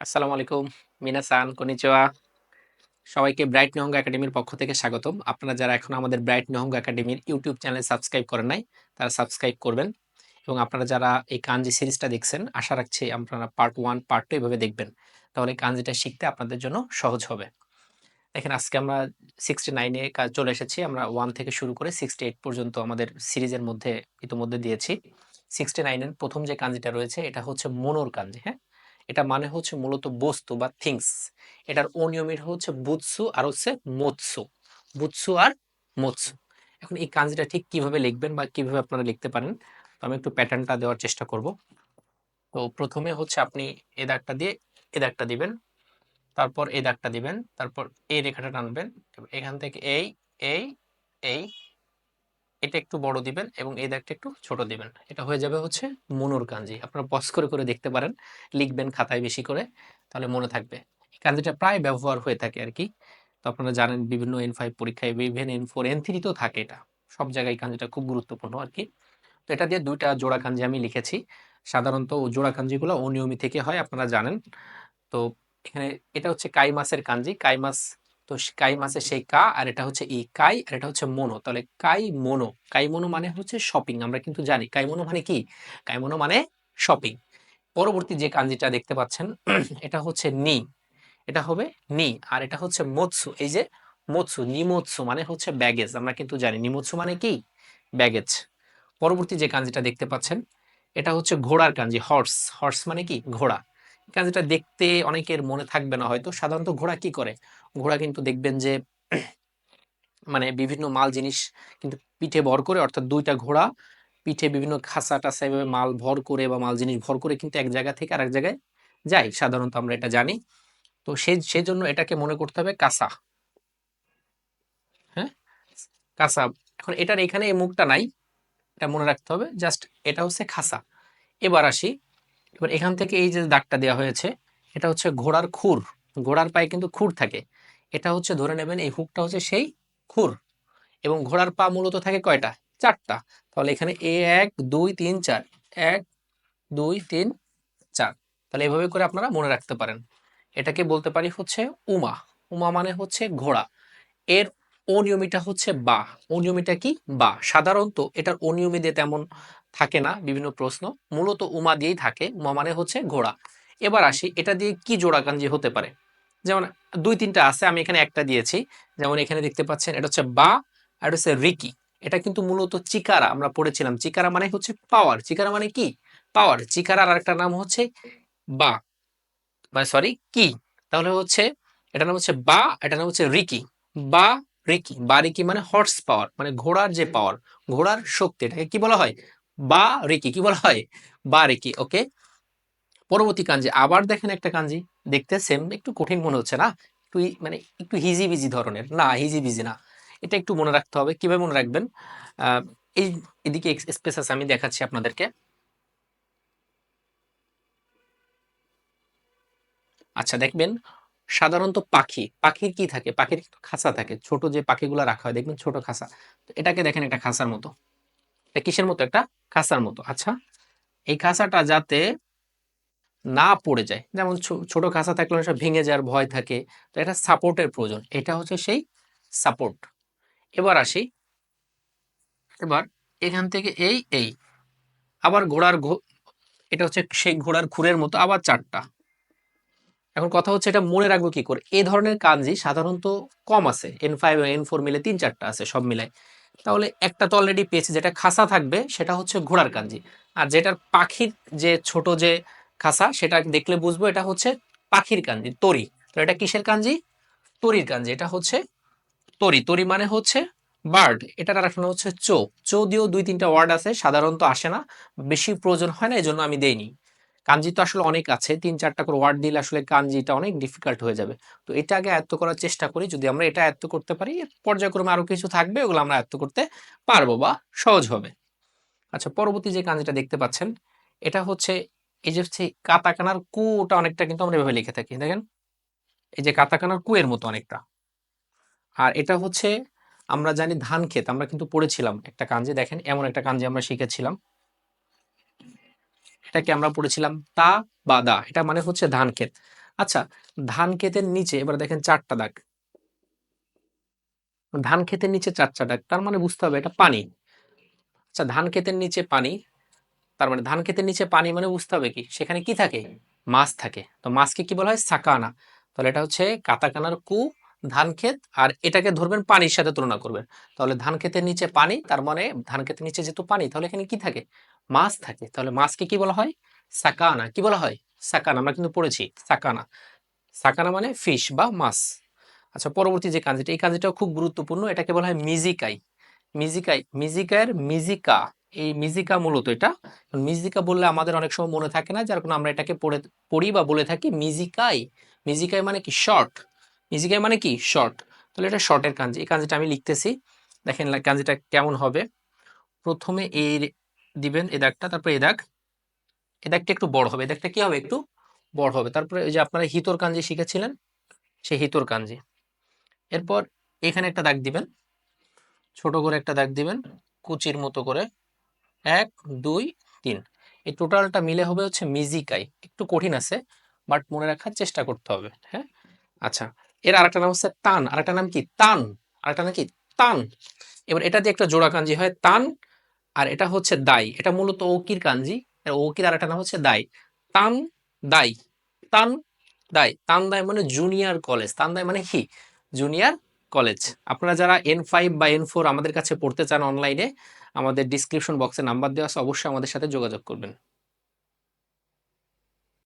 আসসালামু আলাইকুম। মিনাসান কনিচিওয়া। সবাইকে ব্রাইট নিহঙ্গ একাডেমির পক্ষ থেকে স্বাগতম। আপনারা যারা এখন আমাদের ব্রাইট নিহঙ্গ একাডেমির ইউটিউব চ্যানেল সাবস্ক্রাইব করেন নাই, তারা সাবস্ক্রাইব করবেন এবং আপনারা যারা এই কাঞ্জি সিরিজটা দেখছেন, আশা রাখছি আপনারা পার্ট ওয়ান, পার্ট টু এভাবে দেখবেন। তাহলে কাঞ্জিটা শিখতে আপনাদের জন্য সহজ হবে। দেখেন, আজকে আমরা সিক্সটি নাইনে কাজ চলে এসেছি। আমরা ওয়ান থেকে শুরু করে সিক্সটি এইট পর্যন্ত আমাদের সিরিজের মধ্যে, ইতিমধ্যে দিয়েছি। সিক্সটি নাইনের প্রথম যে কাঞ্জিটা রয়েছে, এটা হচ্ছে মনোর কাঞ্জি হ্যাঁ? এটা মানে হচ্ছে মূলত বস্তু বা থিংস এটার অনিয়মিত হচ্ছে বুৎসু আর হচ্ছে মৎসু। বুৎসু আর মৎসু। এখন এই কাঞ্জিটা ঠিক কীভাবে লিখবেন বা কীভাবে আপনারা লিখতে পারেন? তো আমি একটু প্যাটার্নটা দেওয়ার চেষ্টা করব। তো প্রথমে হচ্ছে আপনি এ দাগটা দিয়ে এ দাগটা দিবেন। তারপর এই দাগটা দিবেন। তারপর এই রেখাটা টানবেন। এখান থেকে এই এই এই এটা একটু বড় দিবেন এবং এই দাগটা একটু ছোট দিবেন। এটা হয়ে যাবে হচ্ছে মনোর কাঞ্জি। আপনারা পজ করে করে দেখতে পারেন। লিখবেন খাতায় বেশি করে, তাহলে মনে থাকবে। এই কাঞ্জিটা প্রায় ব্যবহার হয়ে থাকে আর কি। তো আপনারা জানেন বিভিন্ন এন ফাইভ পরীক্ষায় ইভেন এন ফোর এন থ্রিতেও থাকে এটা। সব জায়গায় কাঞ্জিটা খুব গুরুত্বপূর্ণ আর কি। তো এটা দিয়ে দুইটা জোড়া কাঞ্জি আমি লিখেছি। সাধারণত জোড়া কাঞ্জিগুলো অনিয়মিত থেকে হয়, আপনারা জানেন। তো এখানে এটা হচ্ছে কাই মাসের কাঞ্জি। কাই মাস তো কাই মাসে সেই কা, আর এটা হচ্ছে ই কাই, আর এটা হচ্ছে মোনো। তাহলে কাই মোনো কাই মোনো মানে হচ্ছে শপিং আমরা কিন্তু জানি। কাই মোনো মানে কি? কাই মোনো মানে শপিং পরবর্তী যে কাঞ্জিটা দেখতে পাচ্ছেন, এটা হচ্ছে নি। এটা হবে নি, আর এটা হচ্ছে মৎসু। এই যে মৎসু, নিমৎসু মানে হচ্ছে ব্যাগেজ আমরা কিন্তু জানি। নিমৎসু মানে কি? ব্যাগেজ পরবর্তী যে কাঞ্জিটা দেখতে পাচ্ছেন, এটা হচ্ছে ঘোড়ার কাঞ্জি হর্স হর্স মানে কি? ঘোড়া। কাঞ্জিটা দেখতে অনেকের মনে থাকবে না হয়তো। সাধারণত ঘোড়া কি করে? ঘোড়া কিন্তু দেখবেন যে মানে বিভিন্ন মাল জিনিস কিন্তু পিঠে ভর করে, অর্থাৎ দুইটা ঘোড়া পিঠে বিভিন্ন খাসা টাসা এভাবে মাল ভর করে বা মাল জিনিস ভর করে কিন্তু এক জায়গা থেকে আরেক জায়গায় যায়। সাধারণত আমরা এটা জানি। তো সেই সেই জন্য এটাকে মনে করতে হবে কাসা হ্যাঁ? কাসা এখন এটার এখানে এই মুখটা নাই। এটা মনে রাখতে হবে। জাস্ট এটা হচ্ছে খাসা এবার আসি এবার এখান থেকে এই যে দাগটা দেওয়া হয়েছে, এটা হচ্ছে ঘোড়ার খুর। ঘোড়ার পায়ে কিন্তু খুর থাকে। এটা হচ্ছে ধরে নেবেন, এই হুকটা হচ্ছে সেই খুর। এবং ঘোড়ার পা মূলত থাকে কয়টা? চারটা। তাহলে এখানে এ এক, দুই, তিন, চার। এক, দুই, তিন, চার। তাহলে এভাবে করে আপনারা মনে রাখতে পারেন। এটাকে বলতে পারি হচ্ছে উমা। উমা মানে হচ্ছে ঘোড়া। এর অনিয়মিটা হচ্ছে বা। অনিয়মিটা কি? বা। সাধারণত এটার অনিয়মি দিয়ে তেমন থাকে না বিভিন্ন প্রশ্ন, মূলত উমা দিয়েই থাকে। উমা মানে হচ্ছে ঘোড়া। এবার আসি, এটা দিয়ে কি জোড়া কাঞ্জি হতে পারে? যেমন দুই তিনটা আছে, আমি এখানে একটা দিয়েছি। যেমন এখানে দেখতে পাচ্ছেন, এটা হচ্ছে বা আর হচ্ছে রিকি। এটা কিন্তু মূলত চিকারা, আমরা পড়েছিলাম। চিকারা মানে হচ্ছে পাওয়ার চিকারা মানে কি? পাওয়ার চিকারার আরেকটা নাম হচ্ছে বা। মানে সরি কি? তাহলে হচ্ছে, এটা নাম হচ্ছে বা, এটা নাম হচ্ছে রিকি। বা রিকি। বা, রিকি মানে হর্স পাওয়ার মানে ঘোড়ার যে পাওয়ার ঘোড়ার শক্তি, এটাকে কি বলা হয়? বা রিকি, কি বলা হয়? বা রিকি ওকে পরবর্তী কাঞ্জি, আবার দেখেন একটা কাঞ্জি, দেখতে সেম একটু কঠিন মনে হচ্ছে না? একটু মানে একটু হিজি বিজি ধরনের, না হিজি বিজি না। এটা একটু মনে রাখতে হবে, কীভাবে মনে রাখবেন? এই এদিকে স্পেস আছে আমি দেখাচ্ছি আপনাদেরকে। আচ্ছা দেখবেন, সাধারণত পাখি, পাখির কি থাকে? পাখির খাঁচা থাকে, ছোট যে পাখিগুলো রাখা হয়, দেখবেন ছোট খাঁচা। তো এটাকে দেখেন একটা খাঁচার মতো। এটা কিসের মতো? একটা খাঁচার মতো। আচ্ছা এই খাসাটা যাতে না পড়ে যায়, যেমন ছোট খাঁচা থাকলে সময় ভেঙে যাওয়ার ভয় থাকে, তো এটা সাপোর্টের প্রয়োজন। এটা হচ্ছে সেই সাপোর্ট। এবার আসি। এবার এখান থেকে এই এই। আবার ঘোড়ার এটা হচ্ছে সেই ঘোড়ার খুরের মতো আবার চারটা। এখন কথা হচ্ছে এটা মনে রাখব কি করে? এ ধরনের কাঞ্জি সাধারণত কম আছে। এন ফাইভ এন ফোর মিলে তিন চারটা আছে সব মিলাই তাহলে একটা তো অলরেডি পেয়েছি, যেটা খাসা থাকবে সেটা হচ্ছে ঘোড়ার কাঞ্জি। আর যেটার পাখির যে ছোট যে খাসা, সেটা দেখলে বুঝব এটা হচ্ছে পাখির কাঞ্জি, তরি। তো এটা কিসের কাঞ্জি? তরির কাঞ্জি, এটা হচ্ছে তরি। তরি মানে হচ্ছে বার্ড এটার আর হচ্ছে চো। চো দিয়েও দুই তিনটা ওয়ার্ড আছে, সাধারণত আসে না, বেশি প্রয়োজন হয় না এই জন্য আমি দেইনি। কাঞ্জি তো আসলে অনেক আছে, তিন চারটা করে ওয়ার্ড দিলে আসলে কাঞ্জিটা অনেক ডিফিকাল্ট হয়ে যাবে। তো এটা আগে আয়ত্ত করার চেষ্টা করি, যদি আমরা এটা আয়ত্ত করতে পারি, পর্যায়ক্রমে আরও কিছু থাকবে, ওগুলো আমরা আয়ত্ত করতে পারব বা সহজ হবে। আচ্ছা পরবর্তী যে কাঞ্জিটা দেখতে পাচ্ছেন, এটা হচ্ছে এই যে হচ্ছে কাতাকানার কু ওটা অনেকটা কিন্তু আমরা এভাবে লিখে থাকি, দেখেন? এই যে কাতাকানার কু এর মতো অনেকটা। আর এটা হচ্ছে, আমরা জানি ধান ক্ষেত, আমরা কিন্তু পড়েছিলাম একটা কাঞ্জি, দেখেন এমন একটা কাঞ্জি আমরা শিখেছিলাম। এটাকে আমরা পড়েছিলাম তা বা দা। এটা মানে হচ্ছে ধান ক্ষেত। আচ্ছা ধান ক্ষেতের নিচে, এবার দেখেন চারটা দাগ। ধান ক্ষেতের নিচে চারটা দাগ, তার মানে বুঝতে হবে এটা পানি। আচ্ছা ধান ক্ষেতের নিচে পানি, তার মানে ধান ক্ষেতের নিচে পানি মানে বুঝতে হবে কি? সেখানে কি থাকে? মাছ থাকে। তো মাছকে কি বলা হয়? সাকানা। তাহলে এটা হচ্ছে কাতাকানার কু ধান ক্ষেত আর এটাকে ধরবেন পানির সাথে তুলনা করবেন। তাহলে ধান ক্ষেতের নিচে পানি, তার মানে ধান ক্ষেতের নিচে যেহেতু পানি, তাহলে এখানে কি থাকে? মাছ থাকে। তাহলে মাছকে কি বলা হয়? সাকানা। কি বলা হয়? সাকানা। আমরা কিন্তু পড়েছি সাকানা। সাকানা মানে ফিশ বা মাছ। আচ্ছা পরবর্তী যে কাঞ্জিটা, এই কাঞ্জিটাও খুব গুরুত্বপূর্ণ। এটাকে বলা হয় মিজিকাই। মিজিকাই, মিজিকার মিজিকা। এই মিজিকা মূলত এটা। মিজিকা বললে আমাদের অনেক সময় মনে থাকে না, যার কারণে আমরা এটাকে পড়ে, পড়ি বা বলে থাকি মিজিকাই। মিজিকাই মানে কি? শর্ট। মিজিকাই মানে কি? শর্ট তাহলে এটা শর্টের কাঞ্জি এই কাঞ্জিটা আমি লিখতেছি। দেখেন কাঞ্জিটা কেমন হবে? প্রথমে এই দিবেন এ দাগটা, তারপরে এ দাগ। এ দাগটা একটু বড় হবে। এই দাগটা কি হবে? একটু বড় হবে। তারপরে এই যে আপনারা হিতর কাঞ্জি শিখেছিলেন, সেই হিতর কাঞ্জি এরপর এখানে একটা দাগ দিবেন। ছোট করে একটা দাগ দিবেন, কুচির মতো করে। এক, দুই, তিন। এই টোটালটা মিলে হবে হচ্ছে মিজিকাই একটু কঠিন আছে বাট মনে রাখার চেষ্টা করতে হবে হ্যাঁ? আচ্ছা এর আরেকটা নাম হচ্ছে তান। আরেকটা নাম কি? তান। আরেকটা নাম কি? তান। এবার এটা দিয়ে একটা জোড়া কাঞ্জি হয়, তান, আর এটা হচ্ছে দাই। এটা মূলত ওকির কাঞ্জি ওকির আরেকটা নাম হচ্ছে দাই। তান দাই। তান দাই। তান দাই মানে জুনিয়র কলেজ। তান দাই মানে কি? Junior college. আপনারা যারা এন ফাইভ বা এন ফোর আমাদের কাছে পড়তে চান অনলাইনে, আমাদের ডিসক্রিপশন বক্সে নাম্বার দেওয়া আছে, অবশ্যই আমাদের সাথে যোগাযোগ করবেন।